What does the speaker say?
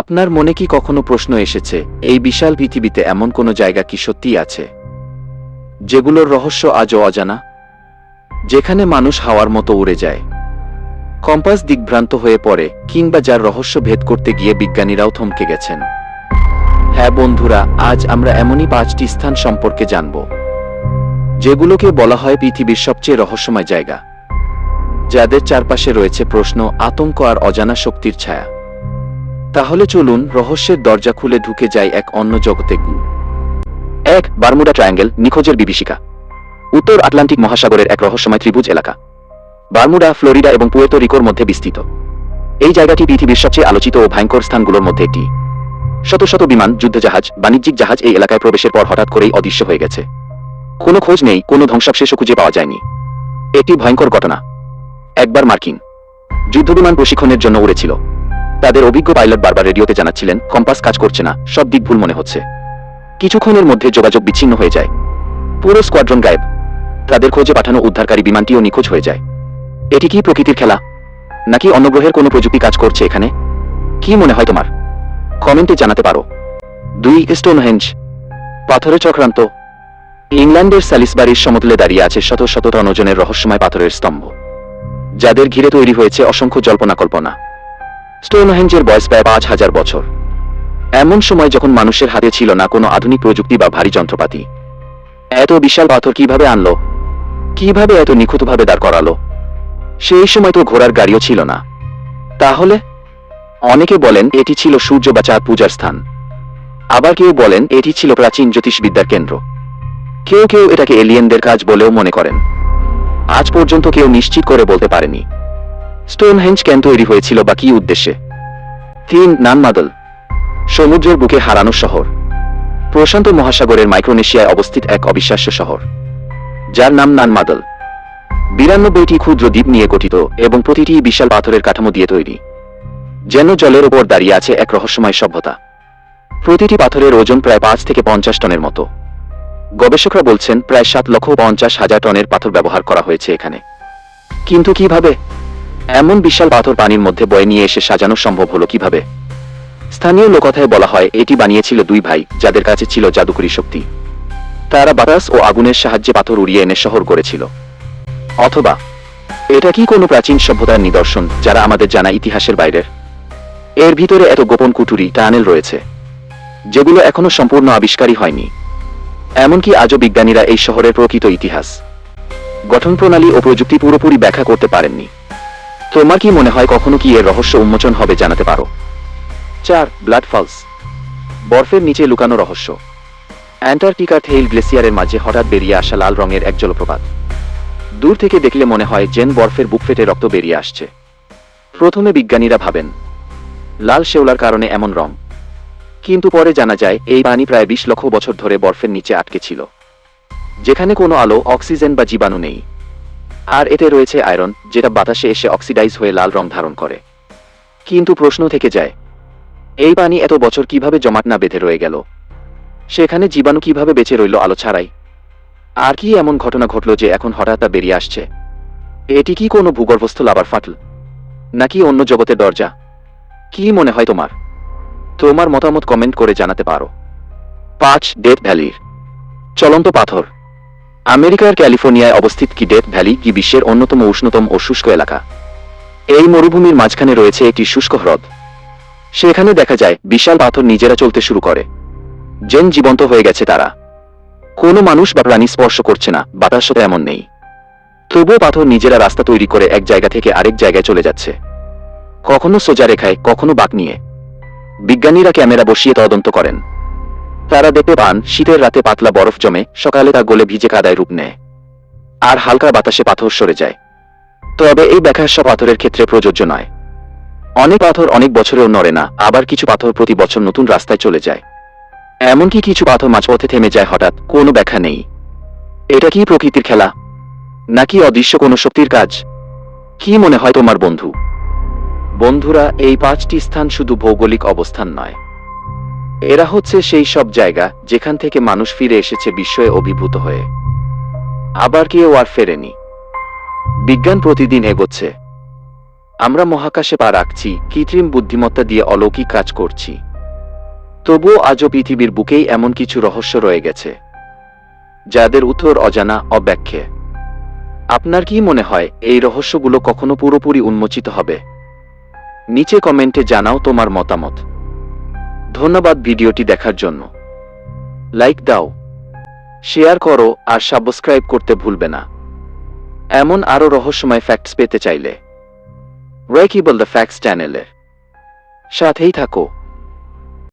আপনার মনে কি কখনো প্রশ্ন এসেছে, এই বিশাল পৃথিবীতে এমন কোনো জায়গা কি সত্যিই আছে? যেগুলোর রহস্য আজও অজানা? যেখানে মানুষ হাওয়ার মতো উড়ে যায়। কম্পাস দিকভ্রান্ত হয়ে পড়ে, কিংবা যার রহস্য ভেদ করতে গিয়ে বিজ্ঞানীরাও থমকে গেছেন। হ্যাঁ বন্ধুরা, আজ আমরা এমনই পাঁচটি স্থান সম্পর্কে জানব, যেগুলোকে বলা হয় পৃথিবীর সবচেয়ে রহস্যময় জায়গা, যাদের চারপাশে রয়েছে প্রশ্ন, আতঙ্ক আর অজানা শক্তির ছায়া। তাহলে চলুন রহস্যের দরজা খুলে ঢুকে যায় এক অন্য জগতে। এক বারমুডা ট্রায়াঙ্গেল, নিখোঁজের বিভীষিকা। উত্তর আটলান্টিক মহাসাগরের এক রহস্যময় ত্রিভুজ এলাকা। বারমুডা, ফ্লোরিডা এবং পুয়েতো রিকোর মধ্যে বিস্তৃত। এই জায়গাটি পৃথিবীর সবচেয়ে আলোচিত ও ভয়ঙ্কর স্থানগুলোর মধ্যে একটি। শত শত বিমান, যুদ্ধজাহাজ, বাণিজ্যিক জাহাজ এই এলাকায় প্রবেশের পর হঠাৎ করেই অদৃশ্য হয়ে গেছে। কোনো খোঁজ নেই, কোনো ধ্বংসাবশেষও খুঁজে পাওয়া যায়নি। একটি ভয়ঙ্কর ঘটনা। একবার মার্কিন। যুদ্ধবিমান প্রশিক্ষণের জন্য উড়েছিল। তাদের অভিজ্ঞ পাইলট বারবার রেডিওতে জানাচ্ছিলেন, কম্পাস কাজ করছে না, সব দিক ভুল মনে হচ্ছে। কিছুক্ষণের মধ্যে যোগাযোগ বিচ্ছিন্ন হয়ে যায়। পুরো স্কোয়াড্রন গায়েব। তাদের খোঁজে পাঠানো উদ্ধারকারী বিমানটিও নিখোঁজ হয়ে যায়। এটি কি প্রকৃতির খেলা? নাকি অন্য গ্রহের কোনো প্রযুক্তি কাজ করছে এখানে? কি মনে হয় তোমার? কমেন্টে জানাতে পারো। দুই স্টোনহেঞ্জ পাথরে চক্রান্ত। ইংল্যান্ডের স্যালিসবারির সমতলে দাঁড়িয়ে আছে শত শত টন ওজনের রহস্যময় পাথরের স্তম্ভ। যাদের ঘিরে তৈরি হয়েছে অসংখ্য জল্পনা কল্পনা। স্টোনহেঞ্জের বয়স প্রায় পাঁচ হাজার বছর এমন সময় যখন মানুষের হাতে ছিল না কোনো আধুনিক প্রযুক্তি বা ভারী যন্ত্রপাতি, এত বিশাল পাথর কীভাবে আনলো? কীভাবে এত নিখুঁতভাবে দাঁড় করালো? সেই সময় তো ঘোড়ার গাড়িও ছিল না। তাহলে? অনেকে বলেন এটি ছিল সূর্য বা চাঁদ পূজার স্থান। আবার কেউ বলেন এটি ছিল প্রাচীন জ্যোতিষবিদ্যার কেন্দ্র। কেউ কেউ এটাকে এলিয়েনদের কাজ বলেও মনে করেন। আজ পর্যন্ত কেউ নিশ্চিত করে বলতে পারেনি। স্টোনহেঞ্জ কেন তৈরি হয়েছিল বা কি উদ্দেশ্যে? তিন, নানমাদল, সমুদ্রের বুকে হারানো শহর। প্রশান্ত মহাসাগরের মাইক্রোনেশিয়ায় অবস্থিত এক অবিশ্বাস্য শহর, যার নাম নানমাদল। বিরানব্বইটি ক্ষুদ্র দ্বীপ নিয়ে গঠিত এবং প্রতিটি বিশাল পাথরের কাঠামো দিয়ে তৈরি, যেন জলের ওপর দাঁড়িয়ে আছে এক রহস্যময় সভ্যতা। প্রতিটি পাথরের ওজন প্রায় পাঁচ থেকে পঞ্চাশ টনের মতো। গবেষকরা বলছেন, প্রায় সাত লক্ষ পঞ্চাশ হাজার টনের পাথর ব্যবহার করা হয়েছে এখানে। কিন্তু কীভাবে? এমন বিশাল পাথর পানির মধ্যে বয়ে নিয়ে এসে সাজানো সম্ভব হলো কীভাবে? স্থানীয় লোকথায় বলা হয়, এটি বানিয়েছিল দুই ভাই, যাদের কাছে ছিল জাদুকরী শক্তি। তারা বাতাস ও আগুনের সাহায্যে পাথর উড়িয়ে এনে শহর করেছিল। অথবা, এটা কি কোনো প্রাচীন সভ্যতার নিদর্শন, যারা আমাদের জানা ইতিহাসের বাইরের এর ভিতরে এত গোপন কুটুরি, টানেল রয়েছে, যেগুলো এখনও সম্পূর্ণ আবিষ্কারই হয়নি। এমনকি আজও বিজ্ঞানীরা এই শহরের প্রকৃত ইতিহাস গঠন প্রণালী ও প্রযুক্তি পুরোপুরি ব্যাখ্যা করতে পারেননি। তোমার কি মনে হয় কখনো কি এর রহস্য উন্মোচন হবে জানাতে পারো? চার, ব্লাড ফলস। বরফের নিচে লুকানো রহস্য। অ্যান্টার্কটিকার থেইল গ্লেসিয়ারের মাঝে হঠাৎ বেরিয়ে আসা লাল রঙের এক জলপ্রপাত। দূর থেকে দেখলে মনে হয় জেন বরফের বুক ফেটে রক্ত বেরিয়ে আসছে। প্রথমে বিজ্ঞানীরা ভাবেন, লাল শেওলার কারণে এমন রং। কিন্তু পরে জানা যায়, এই পানি প্রায় বিশ লক্ষ বছর ধরে বরফের নিচে আটকে ছিল। যেখানে কোনো আলো, অক্সিজেন বা জীবাণু নেই। আর এতে রয়েছে আয়রন, যেটা বাতাসে এসে অক্সিডাইজ হয়ে লাল রং ধারণ করে। কিন্তু প্রশ্ন থেকে যায়, এই পানি এত বছর কীভাবে জমাট না বেঁধে রয়ে গেল? সেখানে জীবাণু কীভাবে বেঁচে রইল আলো ছাড়াই? আর কি এমন ঘটনা ঘটল যে এখন হঠাৎ তা বেরিয়ে আসছে? এটি কি কোনো ভূগর্ভস্থ লাভার ফাটল? নাকি অন্য জগতের দরজা? কি মনে হয় তোমার? তোমার মতামত কমেন্ট করে জানাতে পারো। পাঁচ, ডেথ ভ্যালির। চলন্ত পাথর। আমেরিকার ক্যালিফোর্নিয়ায় অবস্থিত কি ডেথ ভ্যালি, কি বিশ্বের অন্যতম উষ্ণতম ও শুষ্ক এলাকা। এই মরুভূমির মাঝখানে রয়েছে একটি শুষ্ক হ্রদ। সেখানে দেখা যায়, বিশাল পাথর নিজেরা চলতে শুরু করে। জেন জীবন্ত হয়ে গেছে তারা। কোনো মানুষ বা প্রাণী স্পর্শ করছে না বাতাসও এমন নেই। তবুও পাথর নিজেরা রাস্তা তৈরি করে এক জায়গা থেকে আরেক জায়গায় চলে যাচ্ছে। কখনো সোজা রেখায়, কখনো বাঁক নিয়ে। বিজ্ঞানীরা ক্যামেরা বসিয়ে তদন্ত করেন। তারা দেখতে পান, শীতের রাতে পাতলা বরফ জমে, সকালে তা গলে ভিজে কাদায় রূপ নেয়। আর হালকা বাতাসে পাথর সরে যায়। তবে এই ব্যাখ্যা সব পাথরের ক্ষেত্রে প্রযোজ্য নয়। অনেক পাথর অনেক বছরেও নড়ে না, আবার কিছু পাথর প্রতি বছর নতুন রাস্তায় চলে যায়। এমনকি কিছু পাথর মাঝপথে থেমে যায় হঠাৎ, কোনো ব্যাখ্যা নেই। এটা কি প্রকৃতির খেলা? নাকি অদৃশ্য কোনো শক্তির কাজ? কি মনে হয় তোমার বন্ধু? বন্ধুরা, এই পাঁচটি স্থান শুধু ভৌগোলিক অবস্থান নয়। এরা হচ্ছে সেই সব জায়গা যেখান থেকে মানুষ ফিরে এসেছে বিস্ময়ে অভিভূত হয়ে। আবার কেউ আর ফেরেনি। বিজ্ঞান প্রতিদিন এগোচ্ছে। আমরা মহাকাশে পা রাখছি, কৃত্রিম বুদ্ধিমত্তা দিয়ে অলৌকিক কাজ করছি। তবুও আজও পৃথিবীর বুকেই এমন কিছু রহস্য রয়ে গেছে, যাদের উত্তর অজানা, অব্যাখ্যে। আপনার কি মনে হয়, এই রহস্যগুলো কখনো পুরোপুরি উন্মোচিত হবে? নিচে কমেন্টে জানাও তোমার মতামত। ধন্যবাদ ভিডিওটি দেখার জন্য। লাইক দাও, শেয়ার করো আর সাবস্ক্রাইব করতে ভুলবে না। এমন আরও রহস্যময় ফ্যাক্টস পেতে চাইলে রেকিবল দ্য ফ্যাক্টস চ্যানেলে সাথেই থাকো।